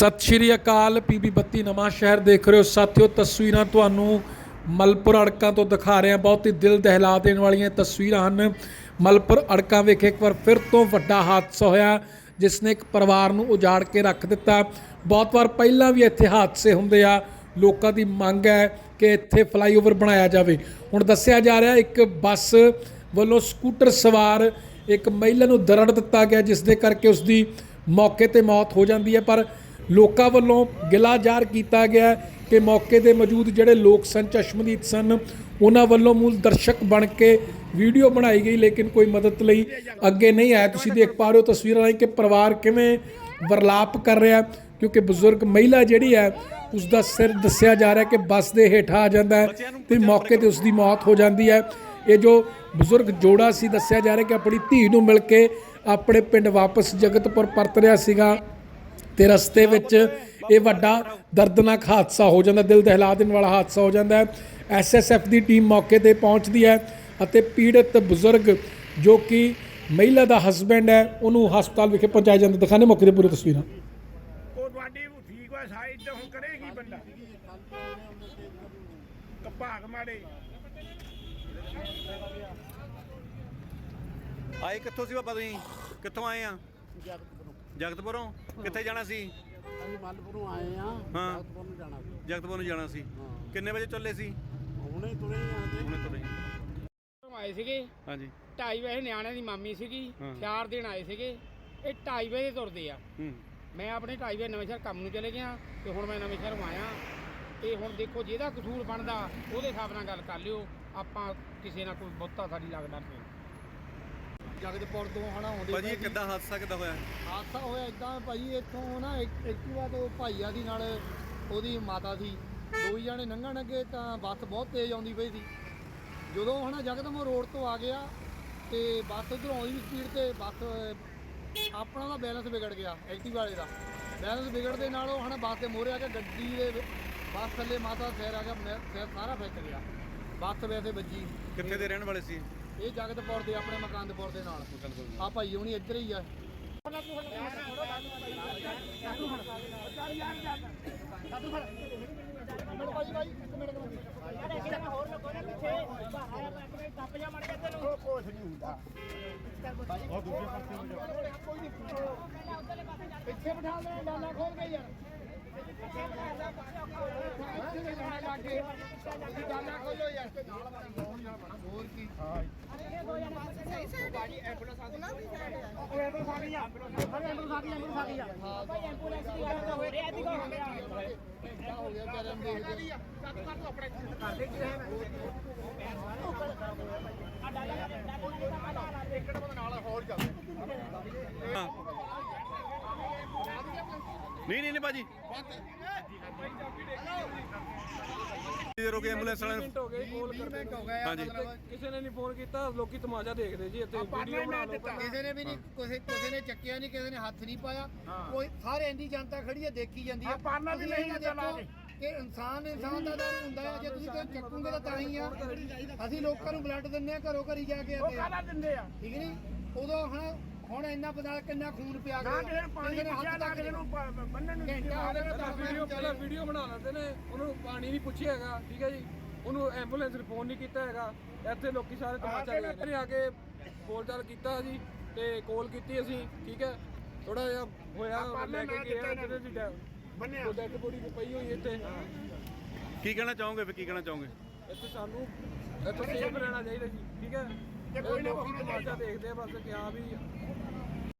ਸਤਿ ਸ਼੍ਰੀ ਅਕਾਲ ਪੀਬੀ 32 ਨਵਾਂ ਸ਼ਹਿਰ ਦੇਖ ਰਹੇ ਹੋ। ਸਾਥਿਓ, ਤਸਵੀਰਾਂ ਤੁਹਾਨੂੰ ਮਲਪੁਰ ਅੜਕਾਂ ਤੋਂ ਦਿਖਾ ਰਹੇ ਹਾਂ। ਬਹੁਤ ਹੀ ਦਿਲ ਦਹਿਲਾ ਦੇਣ ਵਾਲੀਆਂ ਤਸਵੀਰਾਂ ਹਨ। ਮਲਪੁਰ ਅੜਕਾਂ ਵਿਖੇ ਇੱਕ ਵਾਰ ਫਿਰ ਤੋਂ ਵੱਡਾ ਹਾਦਸਾ ਹੋਇਆ ਜਿਸ ਨੇ ਇੱਕ ਪਰਿਵਾਰ ਨੂੰ ਉਜਾੜ ਕੇ ਰੱਖ ਦਿੱਤਾ। ਬਹੁਤ ਵਾਰ ਪਹਿਲਾਂ ਵੀ ਇੱਥੇ ਹਾਦਸੇ ਹੁੰਦੇ ਆ। ਲੋਕਾਂ ਦੀ ਮੰਗ ਹੈ ਕਿ ਇੱਥੇ ਫਲਾਈਓਵਰ ਬਣਾਇਆ ਜਾਵੇ। ਹੁਣ ਦੱਸਿਆ ਜਾ ਰਿਹਾ, ਇੱਕ ਬੱਸ ਵੱਲੋਂ ਸਕੂਟਰ ਸਵਾਰ ਇੱਕ ਮਹਿਲਾ ਨੂੰ ਦਰੜ ਦਿੱਤਾ ਗਿਆ ਜਿਸ ਦੇ ਕਰਕੇ ਉਸ ਦੀ ਮੌਕੇ ਤੇ ਮੌਤ ਹੋ ਜਾਂਦੀ ਹੈ। ਪਰ ਲੋਕਾਂ ਵੱਲੋਂ ਗਿਲਾ ਜ਼ਾਹਰ ਕੀਤਾ ਗਿਆ ਕਿ ਮੌਕੇ ਤੇ ਮੌਜੂਦ ਜਿਹੜੇ ਲੋਕ ਸਨ ਚਸ਼ਮਦੀਦ ਸਨ ਉਹਨਾਂ ਵੱਲੋਂ ਮੂਲ ਦਰਸ਼ਕ ਬਣ ਕੇ ਵੀਡੀਓ ਬਣਾਈ ਗਈ ਲੇਕਿਨ ਕੋਈ ਮਦਦ ਲਈ ਅੱਗੇ ਨਹੀਂ ਆਇਆ। ਤੁਸੀਂ ਦੇਖ ਪਾ ਰਹੇ ਹੋ ਤਸਵੀਰਾਂ ਰਾਹੀਂ ਕਿ ਪਰਿਵਾਰ ਕਿਵੇਂ ਵਰਲਾਪ ਕਰ ਰਿਹਾ ਕਿਉਂਕਿ ਬਜ਼ੁਰਗ ਮਹਿਲਾ ਜਿਹੜੀ ਹੈ ਉਸ ਦਾ ਸਿਰ ਦੱਸਿਆ ਜਾ ਰਿਹਾ ਕਿ ਬੱਸ ਦੇ ਹੇਠਾਂ ਆ ਜਾਂਦਾ ਹੈ ਤੇ ਮੌਕੇ ਤੇ ਉਸ ਦੀ ਮੌਤ ਹੋ ਜਾਂਦੀ ਹੈ। ਇਹ ਜੋ ਬਜ਼ੁਰਗ ਜੋੜਾ ਸੀ ਦੱਸਿਆ ਜਾ ਰਿਹਾ ਕਿ ਆਪਣੀ ਧੀ ਨੂੰ ਮਿਲ ਕੇ ਆਪਣੇ ਪਿੰਡ ਵਾਪਸ ਜਗਤਪੁਰ ਪਰਤ ਰਿਹਾ ਸੀਗਾ। ਤੇ ਰਸਤੇ ਵਿੱਚ ਇਹ ਵੱਡਾ ਦਰਦਨਾਕ ਹਾਦਸਾ ਹੋ ਜਾਂਦਾ ਦਿਲ ਦਹਿਲਾ ਦੇਣ ਵਾਲਾ ਹਾਦਸਾ ਹੋ ਜਾਂਦਾ ਹੈ। ਐਸਐਸਐਫ ਦੀ ਟੀਮ ਮੌਕੇ ਤੇ ਪਹੁੰਚਦੀ ਹੈ ਅਤੇ ਪੀੜਤ ਬਜ਼ੁਰਗ ਜੋ ਕਿ ਮਹਿਲਾ ਦਾ ਹਸਬੈਂਡ ਹੈ ਉਹਨੂੰ ਹਸਪਤਾਲ ਵਿਖੇ ਪਹੁੰਚਾਇਆ ਜਾਂਦਾ। ਦਿਖਾਣੇ ਮੌਕੇ ਤੇ ਪੂਰੀ ਤਸਵੀਰਾਂ। ਉਹ ਤੁਹਾਡੀ ਉਹ ਠੀਕ ਵਾ ਸਾਈਡ ਤੇ ਹੁਣ ਕਰੇਗੀ ਬੰਦਾ? ਕਪਾਕ ਮਾਰੇ ਆਏ ਕਿੱਥੋਂ ਸੀ ਬਾਬਾ ਤੁਸੀਂ? ਕਿੱਥੋਂ ਆਏ ਆ? ਜਗਤਪੁਰੋਂ? ਕਿੱਥੇ ਜਾਣਾ ਸੀ? ਅਸੀਂ ਮੱਲਪੁਰੋਂ ਆਏ ਆ ਹਾਂ। ਜਗਤਪੁਰ ਨੂੰ ਜਾਣਾ ਸੀ। ਜਗਤਪੁਰ ਨੂੰ ਜਾਣਾ ਸੀ। ਹਾਂ। ਕਿੰਨੇ ਵਜੇ ਚੱਲੇ ਸੀ? ਹੁਣੇ ਤੁਰੇ ਆ ਤੇ ਹੁਣੇ ਤੁਰੇ ਆਏ ਸੀਗੇ। ਹਾਂਜੀ। 2:30 ਵਜੇ ਨਿਆਣਿਆਂ ਦੀ ਮਾਮੀ ਸੀਗੀ। ਹਾਂ। ਚਾਰ ਦਿਨ ਆਏ ਸੀਗੇ। ਇਹ 2:30 ਵਜੇ ਤੁਰਦੇ ਆ। ਹੂੰ। ਮੈਂ ਆਪਣੇ 2:30 ਵਜੇ ਨਵੇਂ ਸ਼ਹਿਰ ਕੰਮ ਨੂੰ ਚਲੇ ਗਿਆ ਤੇ ਹੁਣ ਮੈਂ ਨਵੇਂ ਸ਼ਹਿਰ ਆਇਆ। ਤੇ ਹੁਣ ਦੇਖੋ ਜਿਹਦਾ ਕਸੂਰ ਬਣਦਾ ਉਹਦੇ ਹਿਸਾਬ ਨਾਲ ਗੱਲ ਕਰ ਲਿਓ। ਆਪਾਂ ਕਿਸੇ ਨਾਲ ਕੋਈ ਬਹੁਤਾ ਸਾਡੀ ਲੱਗਦਾ ਨਹੀਂ। ਜਗਤਪੁਰ ਤੋਂ ਹਨਾ ਆਉਂਦੇ ਭਾਜੀ ਇਹ। ਕਿੱਦਾਂ ਹਾਦਸਾ ਕਿੱਦਾਂ ਹੋਇਆ? ਹਾਦਸਾ ਹੋਇਆ ਇਦਾਂ ਭਾਈ ਇੱਥੋਂ ਨਾ ਇੱਕ- ਐਕਟਿਵਾ ਤੋਂ ਭਾਈਆ ਦੀ ਨਾਲ ਉਹਦੀ ਮਾਤਾ ਸੀ। ਦੋ ਹੀ ਜਾਣੇ ਲੰਘਣ ਅੱਗੇ ਤਾਂ ਬੱਸ ਬਹੁਤ ਤੇਜ਼ ਆਉਂਦੀ ਪਈ ਸੀ। ਜਦੋਂ ਹਨਾ ਜਗਦਮ ਉਹ ਰੋਡ ਤੋਂ ਆ ਗਿਆ ਤੇ ਬੱਸ ਉਧਰੋਂ ਆਉਂਦੀ ਸਪੀਡ ਤੇ ਬੱਸ ਆਪਣਾ ਦਾ ਬੈਲੈਂਸ ਵਿਗੜ ਗਿਆ ਐਕਟਿਵਾ ਵਾਲੇ ਦਾ। ਬੈਲੈਂਸ ਵਿਗੜ ਦੇ ਨਾਲ ਉਹ ਹਨਾ ਬੱਸ ਦੇ ਮੋਹਰੇ ਆ ਕੇ ਗੱਡੀ ਦੇ ਵਿੱਚ- ਬੱਸ ਥੱਲੇ ਮਾਤਾ ਦਾ ਸਿਰ ਆ ਗਿਆ ਮੈਂ- ਸਿਰ ਸਾਰਾ ਫਿੱਟ ਗਿਆ। ਬੱਸ ਵੈਸੇ ਵੱਜੀ। ਕਿੱਥੇ ਦੇ ਰਹਿਣ ਵਾਲੇ ਸੀ? ਇਹ ਜਗਤਪੁਰ ਦੇ ਆਪਣੇ ਮਕਾਨਦਪੁਰ ਦੇ ਨਾਲ। ਆ ਭਾਈ ਹੁਣੀ ਇੱਧਰ ਹੀ ਆ। ਕੁਛ ਨਹੀਂ ਹੁੰਦਾ ਪਿੱਛੇ ਬਿਠਾ ਦੇ ਡਾਲਾ ਖੋਲ ਕੇ? ਯਾਰ ਡਾਲਾ ਖੋਲੋ ਯਾਰ ਹੋਰ ਕੀ ਕਿਆ ਹੋ ਗਿਆ ਵਿਚਾਰੇ ਨੂੰ ਦੇਖਦੇ ਹਾਂ। ਨਹੀਂ ਨਹੀਂ ਨਹੀਂ ਭਾਜੀ। ਜੇ ਰੋਕੇ ਐਂਬੂਲੈਂਸ ਵਾਲਿਆਂ ਨੂੰ ਹੋ ਕਰਦੇ ਹੋ ਗਏ ਹਾਂਜੀ। ਕਿਸੇ ਨੇ ਨਹੀਂ ਫੋਨ ਕੀਤਾ ਲੋਕੀ ਤਮਾਸ਼ਾ ਦੇਖਦੇ ਜੀ ਇੱਥੇ ਵੀਡੀਓ ਬਣਾ ਲਓ ਕਿਸੇ ਨੇ ਵੀ ਨਹੀਂ ਕਿਸੇ ਕਿਸੇ ਨੇ ਚੱਕਿਆ ਨਹੀਂ ਕਿਸੇ ਨੇ ਹੱਥ ਨਹੀਂ ਪਾਇਆ। ਕੋਈ ਸਾਰੇ ਇੰਨੀ ਜਨਤਾ ਖੜੀ ਹੈ ਦੇਖੀ ਜਾਂਦੀ ਹੈ। ਹਾਂ, ਪਾਲਣਾ ਵੀ ਨਹੀਂ ਚਲਾ ਦੇਖੋ ਕਿ ਇਨਸਾਨ ਇਨਸਾਨ ਦਾ ਦਰ ਹੁੰਦਾ ਹੈ ਜੇ ਤੁਸੀਂ ਕੋਈ ਚੱਕੋਗੇ ਤਾਂ ਤਾਂ ਹੀ ਆ। ਅਸੀਂ ਲੋਕਾਂ ਨੂੰ ਬਲੱਡ ਦਿੰਦੇ ਆ ਘਰੋਂ ਘਰੀ ਜਾ ਕੇ ਉਹ ਕਾਹਦਾ ਦਿੰਦੇ ਆ? ਠੀਕ ਨਹੀਂ ਉਦੋਂ ਹੁਣ ਹੁਣ ਇੰਨਾ ਪਤਾ ਕਿੰਨਾ ਖੂਨ ਪਿਆ ਨਾ ਕਿਸੇ ਨੂੰ ਪਾਣੀ ਕਿਸੇ ਨੇ ਪੁੱਛਿਆ ਹੱਥ ਨਾ ਤੱਕ ਕਿਸੇ ਨੂੰ ਪ- ਬੰਨਣ ਨੂੰ ਘੰਟਾ ਹੋ ਗਿਆ ਤਾਂ ਵੀਡੀਓ ਪਹਿਲਾਂ ਵੀਡੀਓ ਬਣਾ ਲੈਂਦੇ ਨੇ ਉਹਨੂੰ ਪਾਣੀ ਨਹੀਂ ਪੁੱਛਿਆ ਹੈਗਾ ਠੀਕ ਹੈ ਜੀ। ਉਹਨੂੰ ਐਂਬੂਲੈਂਸ ਨੂੰ ਫੋਨ ਨਹੀਂ ਕੀਤਾ ਹੈਗਾ। ਇੱਥੇ ਲੋਕੀ ਸਾਰੇ ਤਮਾਸ਼ਾ ਦੇਖਦੇ ਨੇ ਆ ਕੇ ਬੋਲ ਚਾਲ ਕੀਤਾ ਜੀ ਤੇ ਕਾਲ ਕੀਤੀ ਅਸੀਂ ਠੀਕ ਹੈ। ਥੋੜਾ ਜਿਹਾ ਹੋਇਆ ਲੈ ਕੇ ਗਿਆ ਜਿਹਦੇ ਦੀ ਬੰਨਿਆ। ਉਹ ਡੈਡ ਬੋਡੀ ਪਈ ਹੋਈ ਇੱਥੇ। ਕੀ ਕਹਿਣਾ ਚਾਹੋਗੇ ਫਿਰ ਕੀ ਕਹਿਣਾ ਚਾਹੋਗੇ? ਇੱਥੇ ਸਾਨੂੰ ਇੱਥੇ ਸੇਫ ਰਹਿਣਾ ਚਾਹੀਦਾ ਜੀ ਠੀਕ ਹੈ। ਜੇ ਕੋਈ ਨਾ ਲੋਕੀ ਦੇਖਦੇ ਆ ਬਸ ਕਿ ਹਾਂ ਵੀ